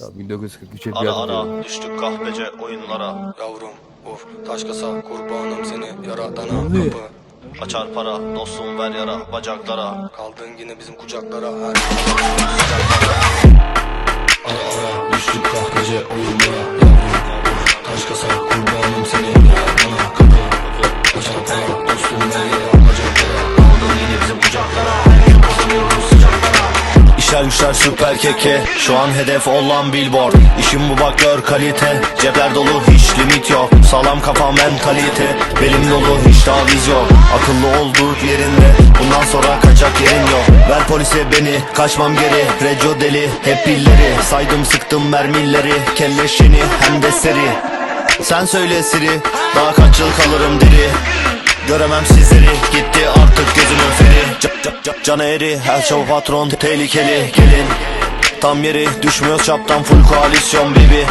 Ya 1943'e Ara fiyat diyor. ara düştük kahpece oyunlara. Yavrum of taş kasa kurbanım seni. Yaradana Ne? kapı. Açar para dostum ver yara bacaklara. Kaldın yine bizim kucaklara. Her Ara ara düştük kahpece oyunlara. Yavrum taş kasa kurbanım seni. Yaradana kapı. Açar para dostum ver yara İşler güçler süper keke. Şu an hedef olan billboard. İşim bu bak gör kalite. Cepler dolu hiç limit yok. Sağlam kafa mentalite. Belim dolu hiç taviz yok. Akıllı olduğu yerinde. Bundan sonra kaçak yerin yok. Ver polise beni kaçmam geri. Reco deli hep pilleri. Saydım sıktım mermileri. Kelleşini hem de seri. Sen söyle Siri Daha kaç yıl kalırım diri. Göremem sizleri gitti artık gözümün feri Can eri her şov patron tehlikeli. Gelin Tam yeri düşmüyor çaptan full koalisyon baby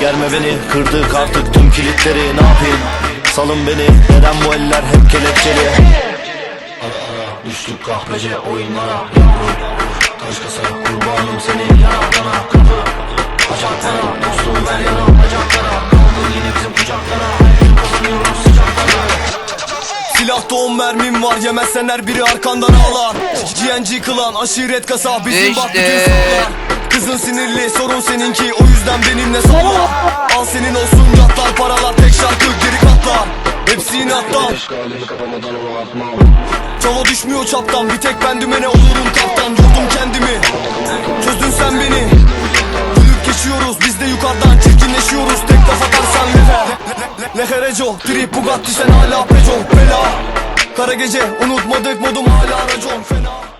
Germe beni kırdık artık tüm kilitleri ne yapayım? Salın beni neden bu eller hep kelepçeli? Ara düştük kahpece oyunlara. Yavrum taş kasa kurbanım seni yaradana kapı. Açar para dostum ver yana Silah tohum mermim var yemezsen her biri arkandan ağlar GNG kılan aşiret kasa bizim bak bütün İşte. sorunlar Kızın sinirli sorun seninki o yüzden benimle salla Al senin olsun yatlar paralar tek şarkı geri katlar Hepsi inattan Çava düşmüyor çaptan bir tek ben dümene olurum kaptan Yordum kendimi çözdün sen beni Gülüp geçiyoruz biz de yukarıdan çirkinleşiyoruz Tek laf atarsan lefe Lehereco trip Bugatti sen hala peco bela Kara gece unutmadık modum hala racon. Fena